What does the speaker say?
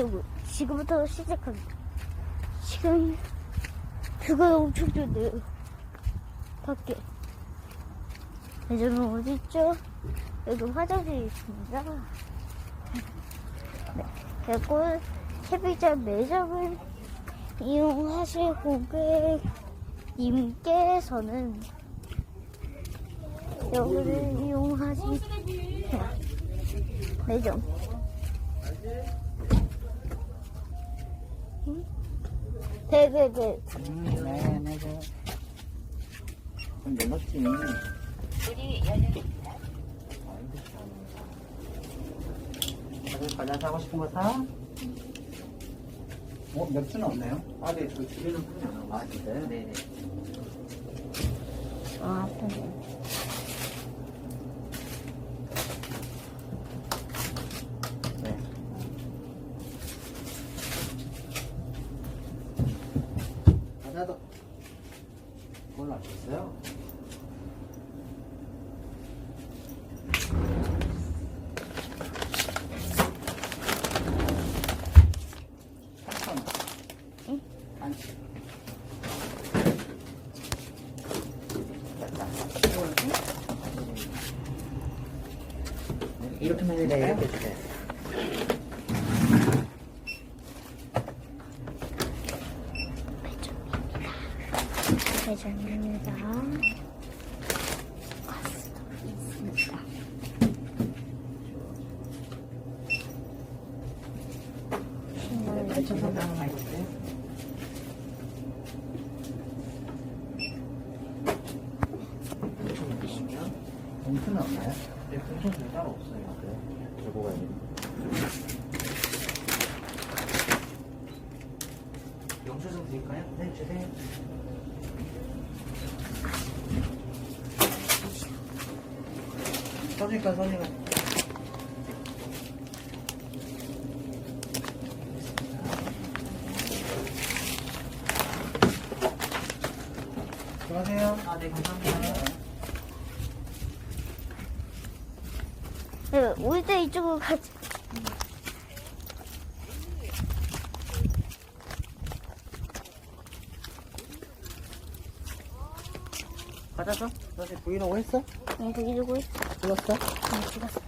지금, 지금부터 시작합니다. 지금, 비가 엄청 좋네요. 밖에. 매점은 어딨죠? 여기 화장실이 있습니다. 네. 그리고 캐비전 매점을 이용하실 고객님께서는 여기를 이용하시 매점. 응? 네네네. 음, 네, 네, 네. 그럼 연락지. 다들 과자 사고 싶은 거 사? 어, 맥주는 없나요? 아, 네, 저 집에는 판이 안 나와요. 아, 진짜요? 네네. 아, 아프네. 네. 과자도 골라주세요. 응? 이렇게만 해도 돼요? 이렇게 매점입니다. 가스도 있습니다. 배추 드시면 봉투는 없나요? 네, 봉투는 따로 없어요. 그래요? 들고 가야 돼요. 영수증 드릴까요? 네, 주세요. 써줄까, 써줄까? 수고하세요. 아, 네, 감사합니다. 네, 올때 이쪽으로 가자. 과자 줘? 너네 브이로그 했어? 응, 저기 두고 있어. 찍었어? 응, 찍었어.